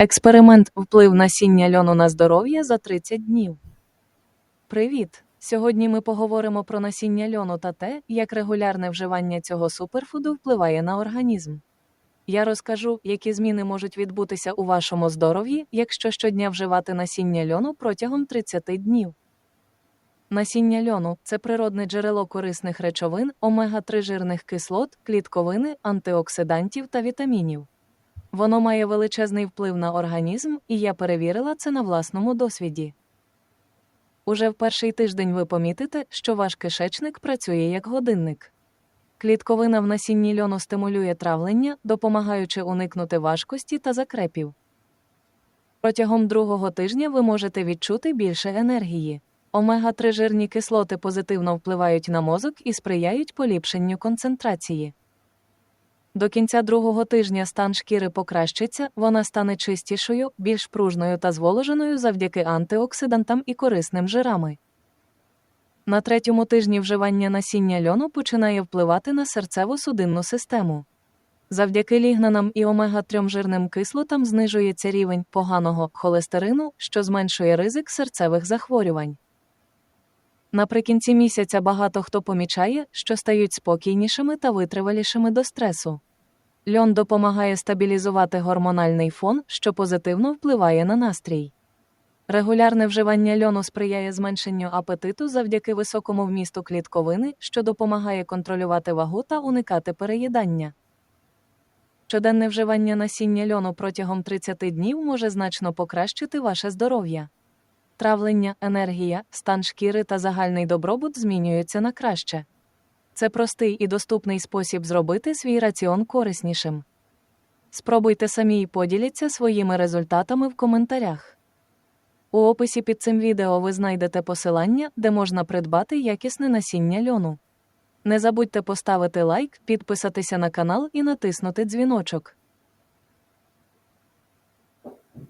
Експеримент вплив насіння льону на здоров'я за 30 днів. Привіт! Сьогодні ми поговоримо про насіння льону та те, як регулярне вживання цього суперфуду впливає на організм. Я розкажу, які зміни можуть відбутися у вашому здоров'ї, якщо щодня вживати насіння льону протягом 30 днів. Насіння льону це природне джерело корисних речовин, омега-3 жирних кислот, клітковини, антиоксидантів та вітамінів. Воно має величезний вплив на організм, і я перевірила це на власному досвіді. Уже в перший тиждень ви помітите, що ваш кишечник працює як годинник. Клітковина в насінні льону стимулює травлення, допомагаючи уникнути важкості та закрепів. Протягом другого тижня ви можете відчути більше енергії. Омега-3 жирні кислоти позитивно впливають на мозок і сприяють поліпшенню концентрації. До кінця другого тижня стан шкіри покращиться, вона стане чистішою, більш пружною та зволоженою завдяки антиоксидантам і корисним жирами. На третьому тижні вживання насіння льону починає впливати на серцево-судинну систему. Завдяки лігнанам і омега-3 жирним кислотам знижується рівень поганого холестерину, що зменшує ризик серцевих захворювань. Наприкінці місяця багато хто помічає, що стають спокійнішими та витривалішими до стресу. Льон допомагає стабілізувати гормональний фон, що позитивно впливає на настрій. Регулярне вживання льону сприяє зменшенню апетиту завдяки високому вмісту клітковини, що допомагає контролювати вагу та уникати переїдання. Щоденне вживання насіння льону протягом 30 днів може значно покращити ваше здоров'я. Травлення, енергія, стан шкіри та загальний добробут змінюються на краще. Це простий і доступний спосіб зробити свій раціон кориснішим. Спробуйте самі і поділіться своїми результатами в коментарях. У описі під цим відео ви знайдете посилання, де можна придбати якісне насіння льону. Не забудьте поставити лайк, підписатися на канал і натиснути дзвіночок.